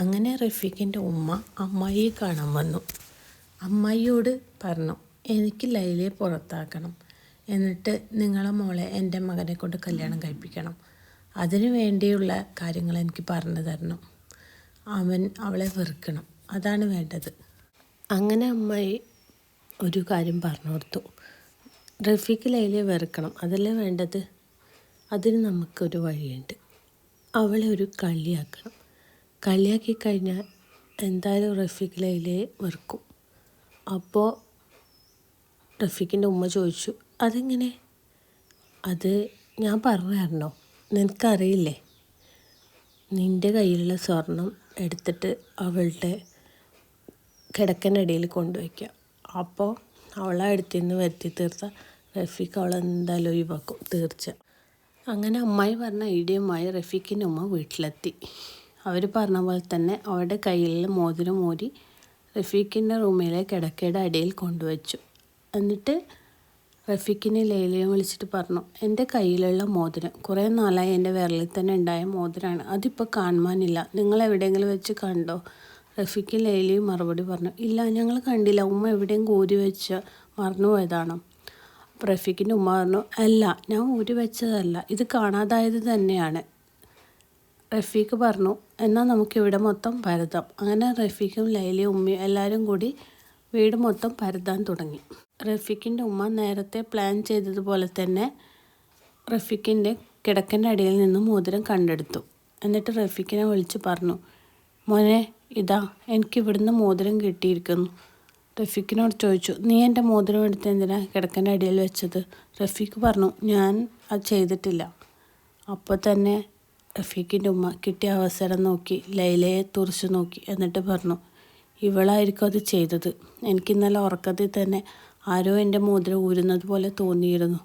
അങ്ങനെ റഫീഖിന്റെ ഉമ്മ അമ്മായിയെ കാണാൻ വന്നു. അമ്മായിയോട് പറഞ്ഞു എനിക്ക് ലൈലയെ പുറത്താക്കണം. എന്നിട്ട് നിങ്ങളെ മോളെ എന്റെ മകനെ കൊണ്ട് കല്യാണം കഴിപ്പിക്കണം. അതിനു വേണ്ടിയുള്ള കാര്യങ്ങൾ എനിക്ക് പറഞ്ഞു തരണം. അവൻ അവളെ വെറുക്കണം. അതാണ് വേണ്ടത്. അങ്ങനെ അമ്മായി ഒരു കാര്യം പറഞ്ഞു കൊടുത്തു. റഫീഖ് ലൈലയെ വെറുക്കണം. അതല്ലേ വേണ്ടത്? അതിന് നമുക്കൊരു വഴിയുണ്ട്. അവളെ ഒരു കളിയാക്കണം. കളിയാക്കി കഴിഞ്ഞാൽ എന്തായാലും റഫീഖ് ലൈലയെ വെറുക്കും. അപ്പോൾ റഫീഖിന്റെ ഉമ്മ ചോദിച്ചു അതെങ്ങനെ? അത് ഞാൻ പറഞ്ഞു തരണോ? നിനക്കറിയില്ലേ? നിന്റെ കയ്യിലുള്ള സ്വർണം എടുത്തിട്ട് അവളുടെ കിടക്കനടിയിൽ കൊണ്ടുവയ്ക്കുക അപ്പോൾ അവളെ അടുത്ത് നിന്ന് വരുത്തി തീർത്ത റഫീഖ് അവളെ എന്തായാലും ഒഴിവാക്കും തീർച്ച അങ്ങനെ അമ്മായി പറഞ്ഞ ഐഡിയയുമായി റഫീഖിന്റെ ഉമ്മ വീട്ടിലെത്തി. അവർ പറഞ്ഞ പോലെ തന്നെ അവരുടെ കയ്യിൽ മോതിരം മോരി റഫീഖിന്റെ റൂമിലെ കിടക്കയുടെ അടിയിൽ കൊണ്ടുവച്ചു. എന്നിട്ട് റഫീഖിനെ ലൈലയെ വിളിച്ചിട്ട് പറഞ്ഞു എന്റെ കയ്യിലുള്ള മോതിരം കുറേ നാളായി എന്റെ വിരലിൽ തന്നെ ഉണ്ടായ മോതിരമാണ് അതിപ്പോൾ കാണുവാനില്ല. നിങ്ങൾ എവിടെയെങ്കിലും വെച്ച് കണ്ടോ? റഫീഖ് ലൈലയും മറുപടി പറഞ്ഞു ഇല്ല ഞങ്ങൾ കണ്ടില്ല. ഉമ്മ എവിടെയും കൂരി വെച്ച് മറന്നുപോയതാണോ? റഫീഖിന്റെ ഉമ്മ പറഞ്ഞു അല്ല ഞാൻ ഊരി വെച്ചതല്ല. ഇത് കാണാതായത് തന്നെയാണ്. റഫീഖ് പറഞ്ഞു എന്നാൽ നമുക്കിവിടെ മൊത്തം പരതാം. അങ്ങനെ റഫീഖും ലൈലയും ഉമ്മയും എല്ലാവരും കൂടി വീട് മൊത്തം പരതാൻ തുടങ്ങി. റഫീഖിന്റെ ഉമ്മ നേരത്തെ പ്ലാൻ ചെയ്തതുപോലെ തന്നെ റഫീഖിന്റെ കിടക്കന്റെ അടിയിൽ നിന്ന് മോതിരം കണ്ടെടുത്തു. എന്നിട്ട് റഫീഖിനെ വിളിച്ച് പറഞ്ഞു മോനെ ഇതാ എനിക്ക് ഇവിടുന്ന് മോതിരം കിട്ടിയിരിക്കുന്നു. റഫീഖിനോട് ചോദിച്ചു നീ എന്റെ മോതിരം എടുത്ത് എന്തിനാ കിടക്കന്റെ അടിയിൽ വെച്ചത്? റഫീഖ് പറഞ്ഞു ഞാൻ അത് ചെയ്തിട്ടില്ല. അപ്പോൾ തന്നെ റഫീഖിന്റെ ഉമ്മ കിട്ടിയ അവസരം നോക്കി ലൈലയെ തുറച്ചു നോക്കി എന്നിട്ട് പറഞ്ഞു ഇവളായിരിക്കും അത് ചെയ്തത്. എനിക്കിന്നലെ ഉറക്കത്തിൽ തന്നെ ആരോ എന്റെ മോതിരം ഊരുന്നത് പോലെ തോന്നിയിരുന്നു.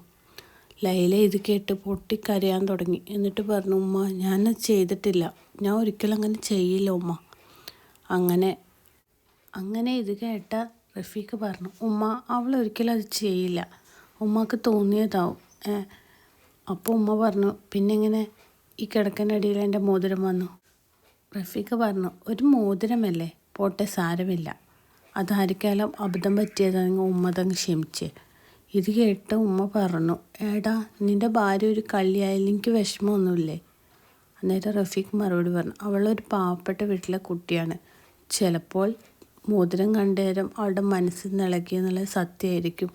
ലൈല ഇത് കേട്ട് പൊട്ടിക്കരയാൻ തുടങ്ങി. എന്നിട്ട് പറഞ്ഞു ഉമ്മ ഞാനത് ചെയ്തിട്ടില്ല. ഞാൻ ഒരിക്കലും അങ്ങനെ ചെയ്യില്ല ഉമ്മ. അങ്ങനെ അങ്ങനെ ഇത് കേട്ട റഫീഖ് പറഞ്ഞു ഉമ്മ അവൾ ഒരിക്കലും അത് ചെയ്യില്ല. ഉമ്മക്ക് തോന്നിയതാവും. അപ്പോൾ ഉമ്മ പറഞ്ഞു പിന്നെ എങ്ങനെ? ഈ കിടക്കനടിയിൽ എന്റെ മോതിരം വന്നു. റഫീഖ് പറഞ്ഞു ഒരു മോതിരമല്ലേ? പോട്ടെ സാരമില്ല. അതാരിക്കാലും അബദ്ധം പറ്റിയതാണെങ്കിൽ ഉമ്മ തങ്ങ് ക്ഷമിച്ച്. ഇത് കേട്ട് ഉമ്മ പറഞ്ഞു ഏടാ നിന്റെ ഭാര്യ ഒരു കള്ളിയായാലും എനിക്ക് വിഷമമൊന്നുമില്ലേ? അന്നേരം റഫീഖ് മറുപടി പറഞ്ഞു അവളൊരു പാവപ്പെട്ട വീട്ടിലെ കുട്ടിയാണ്. ചിലപ്പോൾ മോതിരം കണ്ടേരം അവളുടെ മനസ്സിൽ നിളക്കി എന്നുള്ളത് സത്യമായിരിക്കും.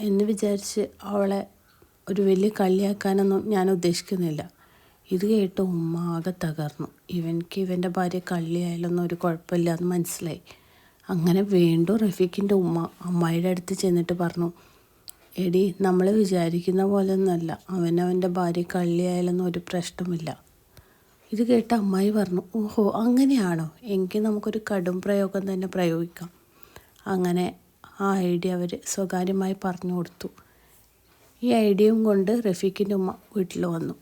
എന്ന് വിചാരിച്ച് അവളെ ഒരു വലിയ കള്ളിയാക്കാനൊന്നും ഞാൻ ഉദ്ദേശിക്കുന്നില്ല. ഇത് കേട്ട് ഉമ്മ ആകെ തകർന്നു. ഇവൻക്ക് ഇവന്റെ ഭാര്യ കള്ളിയായാലൊന്നും ഒരു കുഴപ്പമില്ല എന്ന് മനസ്സിലായി. അങ്ങനെ വീണ്ടും റഫീഖിന്റെ ഉമ്മ അമ്മായിയുടെ അടുത്ത് ചെന്നിട്ട് പറഞ്ഞു എടി നമ്മൾ വിചാരിക്കുന്ന പോലെ ഒന്നല്ല അവനവന്റെ ഭാര്യ കള്ളിയായാലൊന്നും ഒരു പ്രശ്നമില്ല ഇത് കേട്ട് അമ്മായി പറഞ്ഞു ഓഹോ അങ്ങനെയാണോ? എങ്കിൽ നമുക്കൊരു കടും പ്രയോഗം തന്നെ പ്രയോഗിക്കാം. അങ്ങനെ ആ ഐഡിയ അവർ സ്വകാര്യമായി പറഞ്ഞു കൊടുത്തു. ഈ ഐഡിയയും കൊണ്ട് റഫീഖിന്റെ ഉമ്മ വീട്ടിൽ വന്നു.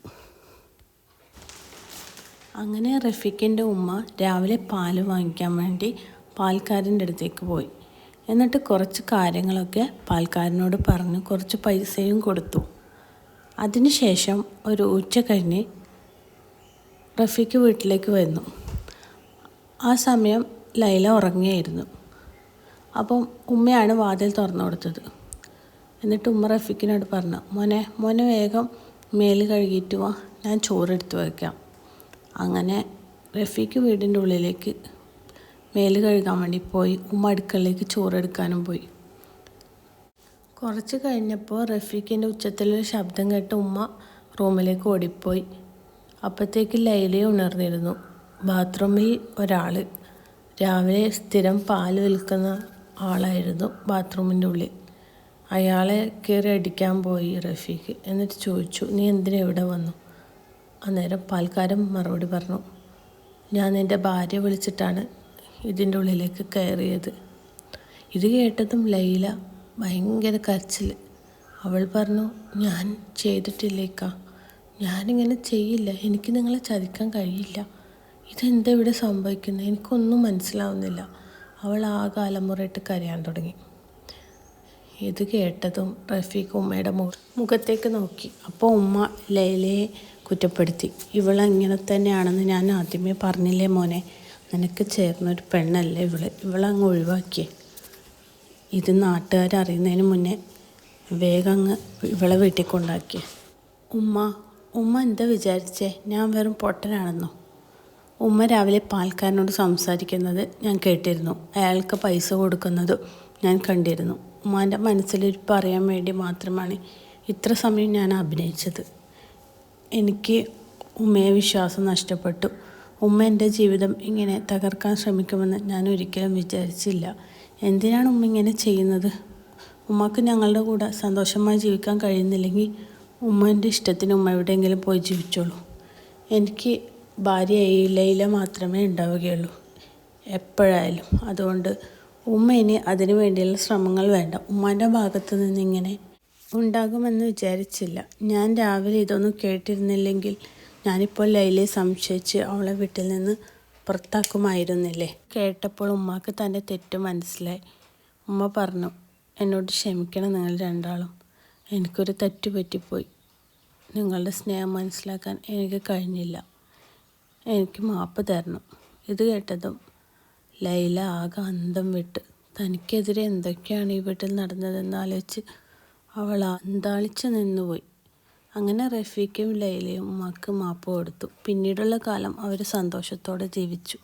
അങ്ങനെ റഫീഖിന്റെ ഉമ്മ രാവിലെ പാൽ വാങ്ങിക്കാൻ വേണ്ടി പാൽക്കാരന്റെ അടുത്തേക്ക് പോയി. എന്നിട്ട് കുറച്ച് കാര്യങ്ങളൊക്കെ പാൽക്കാരനോട് പറഞ്ഞ് കുറച്ച് പൈസയും കൊടുത്തു. അതിനുശേഷം ഒരു ഉച്ച കഴിഞ്ഞ് റഫീഖ് വീട്ടിലേക്ക് വന്നു ആ സമയം ലൈല ഉറങ്ങിയായിരുന്നു. അപ്പം ഉമ്മയാണ് വാതിൽ തുറന്നു കൊടുത്തത്. എന്നിട്ട് ഉമ്മ റഫീഖിനോട് പറഞ്ഞു മോനെ മോനെ വേഗം മേൽ കഴുകിയിട്ട് വാ. ഞാൻ ചോറെടുത്ത് വയ്ക്കാം അങ്ങനെ റഫീഖ് വീടിന്റെ ഉള്ളിലേക്ക് മേൽ കഴുകാൻ വേണ്ടി പോയി. ഉമ്മ അടുക്കളയിലേക്ക് ചോറെടുക്കാനും പോയി. കുറച്ച് കഴിഞ്ഞപ്പോൾ റഫീഖിന്റെ ഉച്ചത്തിലൊരു ശബ്ദം കേട്ട് ഉമ്മ റൂമിലേക്ക് ഓടിപ്പോയി. അപ്പോഴത്തേക്ക് ലൈലയെ ഉണർന്നിരുന്നു. ബാത്റൂമിൽ ഒരാൾ രാവിലെ സ്ഥിരം പാൽ വിൽക്കുന്ന ആളായിരുന്നു ബാത്റൂമിന്റെ ഉള്ളിൽ. അയാളെ കയറി അടിക്കാൻ പോയി റഫീഖ്. എന്നിട്ട് ചോദിച്ചു നീ എന്തിനാ ഇവിടെ വന്നു? അന്നേരം പാൽക്കാരൻ മറുപടി പറഞ്ഞു ഞാൻ എന്റെ ഭാര്യ വിളിച്ചിട്ടാണ് ഇതിന്റെ ഉള്ളിലേക്ക് കയറിയത്. ഇത് കേട്ടതും ലൈല ഭയങ്കര കരച്ചിൽ അവൾ പറഞ്ഞു ഞാൻ ചെയ്തിട്ടില്ലേക്ക. ഞാനിങ്ങനെ ചെയ്യില്ല. എനിക്ക് നിങ്ങളെ ചതിക്കാൻ കഴിയില്ല. ഇതെന്താ ഇവിടെ സംഭവിക്കുന്നത്? എനിക്കൊന്നും മനസ്സിലാവുന്നില്ല. അവൾ ആ കാലമുറയിട്ട് കരയാൻ തുടങ്ങി. ഇത് കേട്ടതും റഫീഖ് ഉമ്മയുടെ മുഖ മുഖത്തേക്ക് നോക്കി. അപ്പോൾ ഉമ്മ ലൈലയെ കുറ്റപ്പെടുത്തി. ഇവളങ്ങനെ തന്നെയാണെന്ന് ഞാൻ ആദ്യമേ പറഞ്ഞില്ലേ മോനെ? നിനക്ക് ചേർന്നൊരു പെണ്ണല്ല ഇവൾ? ഇവളങ്ങ് ഒഴിവാക്കിയേ. ഇത് നാട്ടുകാരറിയുന്നതിന് മുന്നേ വേഗം അങ്ങ് ഇവളെ വീട്ടിൽ കൊണ്ടാക്കിയ. ഉമ്മ ഉമ്മ എന്താ വിചാരിച്ചേ? ഞാൻ വെറും പൊട്ടനാണെന്നോ? ഉമ്മ രാവിലെ പാൽക്കാരനോട് സംസാരിക്കുന്നത് ഞാൻ കേട്ടിരുന്നു. അയാൾക്ക് പൈസ കൊടുക്കുന്നതും ഞാൻ കണ്ടിരുന്നു. ഉമ്മാന്റെ മനസ്സിലിരിപ്പ് അറിയാൻ വേണ്ടി മാത്രമാണ് ഇത്ര സമയം ഞാൻ അഭിനയിച്ചത്. എനിക്ക് ഉമ്മയെ വിശ്വാസം നഷ്ടപ്പെട്ടു. ഉമ്മ എന്റെ ജീവിതം ഇങ്ങനെ തകർക്കാൻ ശ്രമിക്കുമെന്ന് ഞാൻ ഒരിക്കലും വിചാരിച്ചില്ല. എന്തിനാണ് ഉമ്മ ഇങ്ങനെ ചെയ്യുന്നത്? ഉമ്മക്ക് ഞങ്ങളുടെ കൂടെ സന്തോഷമായി ജീവിക്കാൻ കഴിയുന്നില്ലെങ്കിൽ ഉമ്മന്റെ ഇഷ്ടത്തിന് ഉമ്മ എവിടെയെങ്കിലും പോയി ജീവിച്ചോളൂ. എനിക്ക് ഭാര്യയായി ലൈല മാത്രമേ ഉണ്ടാവുകയുള്ളൂ എപ്പോഴായാലും. അതുകൊണ്ട് ഉമ്മ ഇനി അതിനു വേണ്ടിയുള്ള ശ്രമങ്ങൾ വേണ്ട. ഉമ്മാന്റെ ഭാഗത്ത് നിന്ന് ഇങ്ങനെ ഉണ്ടാകുമെന്ന് വിചാരിച്ചില്ല. ഞാൻ രാവിലെ ഇതൊന്നും കേട്ടിരുന്നില്ലെങ്കിൽ ഞാനിപ്പോൾ ലൈലയെ സംശയിച്ച് അവളെ വീട്ടിൽ നിന്ന് പുറത്താക്കുമായിരുന്നില്ലേ? കേട്ടപ്പോൾ ഉമ്മാക്ക് തന്റെ തെറ്റ് മനസ്സിലായി. ഉമ്മ പറഞ്ഞു എന്നോട് ക്ഷമിക്കണം നിങ്ങൾ രണ്ടാളും. എനിക്കൊരു തെറ്റ് പറ്റിപ്പോയി. നിങ്ങളുടെ സ്നേഹം മനസ്സിലാക്കാൻ എനിക്ക് കഴിഞ്ഞില്ല. എനിക്ക് മാപ്പ് തരണം. ഇത് കേട്ടതും ലൈല ആകെ അന്തം വിട്ട് തനിക്കെതിരെ എന്തൊക്കെയാണ് ഈ വീട്ടിൽ നടന്നതെന്ന് ആലോചിച്ച് അവൾ അന്താളിച്ച് നിന്നുപോയി. അങ്ങനെ റഫീഖും ലൈലയും ഉമ്മാക്ക് മാപ്പ് കൊടുത്തു. പിന്നീടുള്ള കാലം അവർ സന്തോഷത്തോടെ ജീവിച്ചു.